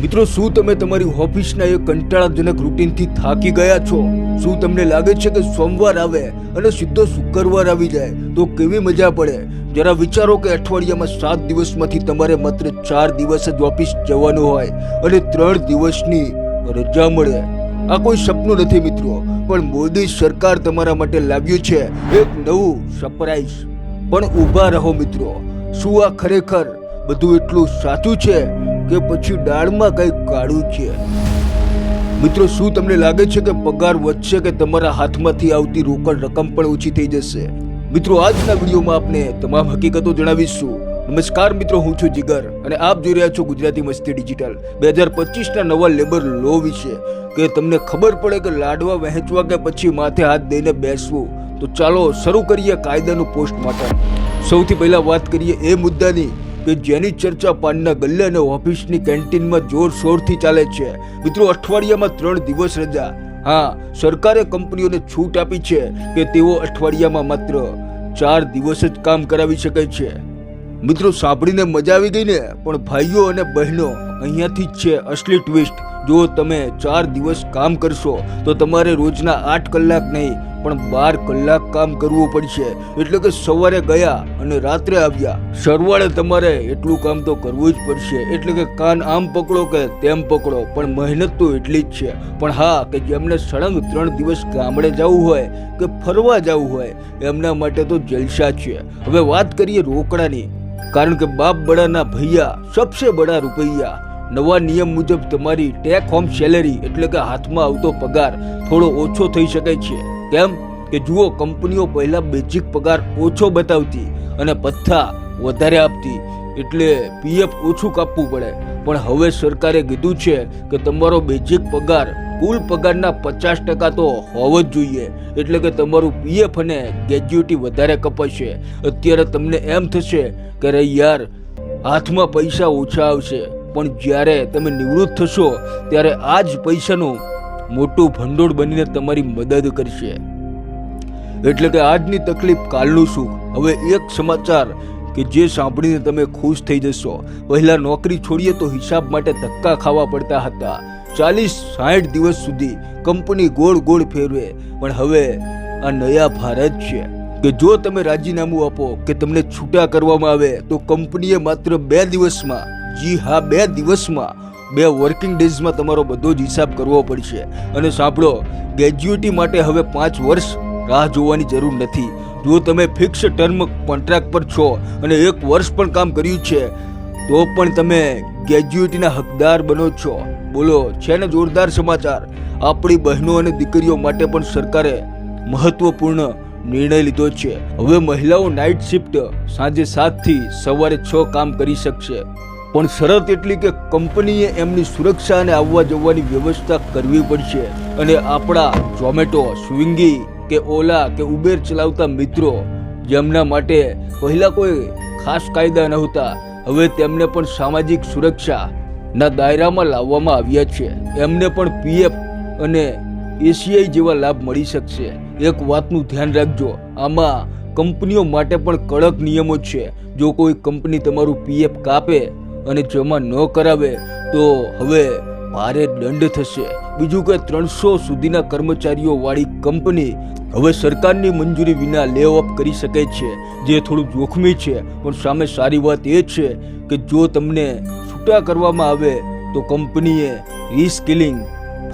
મિત્રો, શું તમે તમારી ઓફિસના એ કંટાળાજનક રૂટીનથી થાકી ગયા છો? શું તમને લાગે છે કે સોમવાર આવે અને સીધો શુક્રવાર આવી જાય? તો કેવી મજા પડે? જરા વિચારો કે અઠવાડિયામાં સાત દિવસમાંથી તમારે માત્ર ચાર દિવસ જ ઓફિસ જવાનું હોય અને ત્રણ દિવસની રજા મળે. આ કોઈ સપનું નથી મિત્રો, પણ મોદી સરકાર તમારા માટે લાવ્યું છે એક નવું સરપ્રાઈઝ પણ ઊભા રહો મિત્રો, શું આ ખરેખર બધું એટલું સાચું છે? કે પછી દાળમાં કંઈક કાળું છે. મિત્રો, શું તમને લાગે છે કે પગાર વધશે કે તમારા હાથમાંથી આવતી રોકડ રકમ પણ ઓછી થઈ જશે? મિત્રો, આજના વિડીયોમાં આપને તમામ હકીકતો જણાવીશું. નમસ્કાર મિત્રો, હું છું જીગર અને આપ જોઈ રહ્યા છો ગુજરાતી મસ્તી ડિજિટલ. બે હજાર પચીસના નવા લેબર લો વિશે. કે તમને ખબર પડે કે લાડવા વહેંચવા કે પછી માથે હાથ દઈને બેસવું? તો ચાલો શરૂ કરીએ કાયદાનું પોસ્ટમોર્ટમ. સૌથી પહેલા વાત કરીએ એ મુદ્દાની. કે જેની ચર્ચા પાનના ગલ્લે અને ઓફિસની કેન્ટીનમાં જોરશોરથી ચાલે છે. મિત્રો, અઠવાડિયામાં ત્રણ દિવસ રજા. હા, સરકારે કંપનીઓને છૂટ આપી છે કે તેઓ અઠવાડિયામાં માત્ર ચાર દિવસ જ કામ કરાવી શકે છે. મિત્રો, સાંભળીને મજા આવી ગઈ ને? પણ ભાઈઓ અને બહેનો, અહીંયાથી જ છે અસલી ટ્વિસ્ટ. જો તમે ચાર દિવસ કામ કરશો, તો તમારે રોજના આઠ કલાક નહીં પણ બાર કલાક કામ કરવું પડશે. એટલે કે સવારે ગયા અને રાત્રે આવ્યા. સરવાળે તમારે એટલું કામ તો કરવું જ પડશે. એટલે કે કાન આમ પકડો કે તેમ પકડો. પણ મહેનત તો એટલી જ છે. પણ હા, કે જેમને સળંગ ત્રણ દિવસ ગામડે જવું હોય કે ફરવા જવું હોય, એમના માટે તો જલસા છે. હવે વાત કરીએ રોકડાની. કારણ કે બાપ બડાના ભૈયા સબસે બડા રૂપૈયા. નવા નિયમ મુજબ તમારી ટેક હોમ સેલેરી એટલે કે હાથમાં આવતો પગાર થોડો ઓછો થઈ શકે છે. કેમ કે જુઓ, કંપનીઓ પહેલા બેઝિક પગાર ઓછો બતાવતી અને પથ્થા વધારે આપતી. એટલે પીએફ ઓછું કાપવું પડે. પણ હવે સરકારે કીધું છે કે તમારો બેઝિક પગાર કુલ પગારના પચાસ ટકા તો હોવો જ જોઈએ. એટલે કે તમારું પીએફ અને ગ્રેજ્યુટી વધારે કપાશે. અત્યારે તમને એમ થશે કે રે યાર, હાથમાં પૈસા ઓછા આવશે. પણ જ્યારે તમે નિવૃત્ત થશો, ત્યારે આ જ પૈસાનું મોટું ભંડોળ બનીને તમારી મદદ કરશે. એટલે કે આજની તકલીફ કાલનું સુખ. હવે એક સમાચાર કે જે સાંભળીને તમે ખુશ થઈ જશો. પહેલા નોકરી છોડીએ તો હિસાબ માટે ધક્કા ખાવા પડતા હતા. ચાલીસ સાઠ દિવસ સુધી કંપની ગોળ ગોળ ફેરવે. પણ હવે આ નયા ભારત છે. કે જો તમે રાજીનામું આપો કે તમને છૂટા કરવામાં આવે તો કંપનીએ માત્ર બે દિવસમાં, જી હા, બે દિવસમાં બે વર્કિંગ ડેઝમાં તમારો બધો જ હિસાબ કરવો પડશે. અને સાંભળો ગ્રેજ્યુએટી માટે હવે પાંચ વર્ષ રાહ જોવાની જરૂર નથી. જો તમે ફિક્સ ટર્મ કોન્ટ્રાક્ટ પર છો અને એક વર્ષ પણ કામ કર્યું છે, તો પણ તમે ગ્રેજ્યુએટીના હકદાર બનો છો. બોલો, છે ને જોરદાર સમાચાર? આપણી બહેનો અને દીકરીઓ માટે પણ સરકારે મહત્વપૂર્ણ નિર્ણય લીધો છે. હવે મહિલાઓ નાઇટ શિફ્ટ સાંજે સાતથી સવારે છ કામ કરી શકશે. પણ શરત એટલી કે કંપનીએ એમની સુરક્ષા અને આવવા જવાની વ્યવસ્થા કરવી પડશે. અને આપણા ઝોમેટો, સ્વિંગી કે ઓલા કે ઉબેર ચલાવતા મિત્રો જેમના માટે પહેલા કોઈ ખાસ કાયદા નહોતા, હવે તેમને પણ સામાજિક સુરક્ષા ના દાયરામાં લાવવામાં આવ્યા છે. એમને પણ પીએફ અને એસીઆઈ જેવા લાભ મળી શકશે. એક વાતનું ધ્યાન રાખજો, આમાં કંપનીઓ માટે પણ કડક નિયમો છે. જો કોઈ કંપની તમારું પીએફ કાપે અને જમા ન કરાવે, તો હવે ભારે દંડ થશે. બીજું કે ત્રણસો સુધીના કર્મચારીઓ વાળી કંપની હવે સરકારની મંજૂરી વિના લે ઓફ કરી શકે છે, જે થોડું જોખમી છે. પણ સામે સારી વાત એ છે કે જો તમને છૂટા કરવામાં આવે, તો કંપનીએ રીસ્કિલિંગ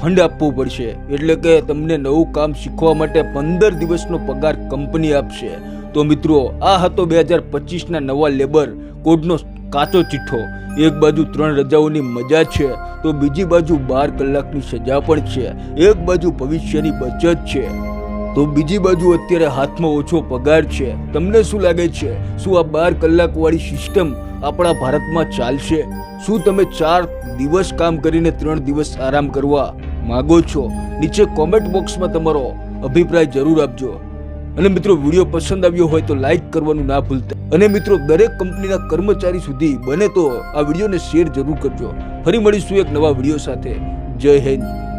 ફંડ આપવું પડશે. એટલે કે તમને નવું કામ શીખવા માટે પંદર દિવસનો પગાર કંપની આપશે. તો મિત્રો, આ હતો બે હજાર પચીસના નવા લેબર કોડનો કાચો ચિઠ્ઠો. એક બાજુ ત્રણ રજાઓની મજા છે, તો બીજી બાજુ બાર કલાકની સજા પણ છે. એક બાજુ ભવિષ્યની બચત છે, તો બીજી બાજુ અત્યારે હાથમાં ઓછો પગાર છે. તમને શું લાગે છે? શું આ બાર કલાકવાળી સિસ્ટમ આપણા ભારતમાં ચાલશે? શું તમે ચાર દિવસ કામ કરીને ત્રણ દિવસ આરામ કરવા માગો છો? નીચે કોમેન્ટ બોક્સમાં તમારો અભિપ્રાય જરૂર આપજો. અને મિત્રો, વીડિયો પસંદ આવ્યો હોય તો લાઈક કરવાનું ના ભૂલતા. અને મિત્રો, દરેક કંપનીના કર્મચારી સુધી બને તો આ વિડીયોને શેર જરૂર કરજો. ફરી મળીશું એક નવા વીડિયો સાથે. જય હિન્દ.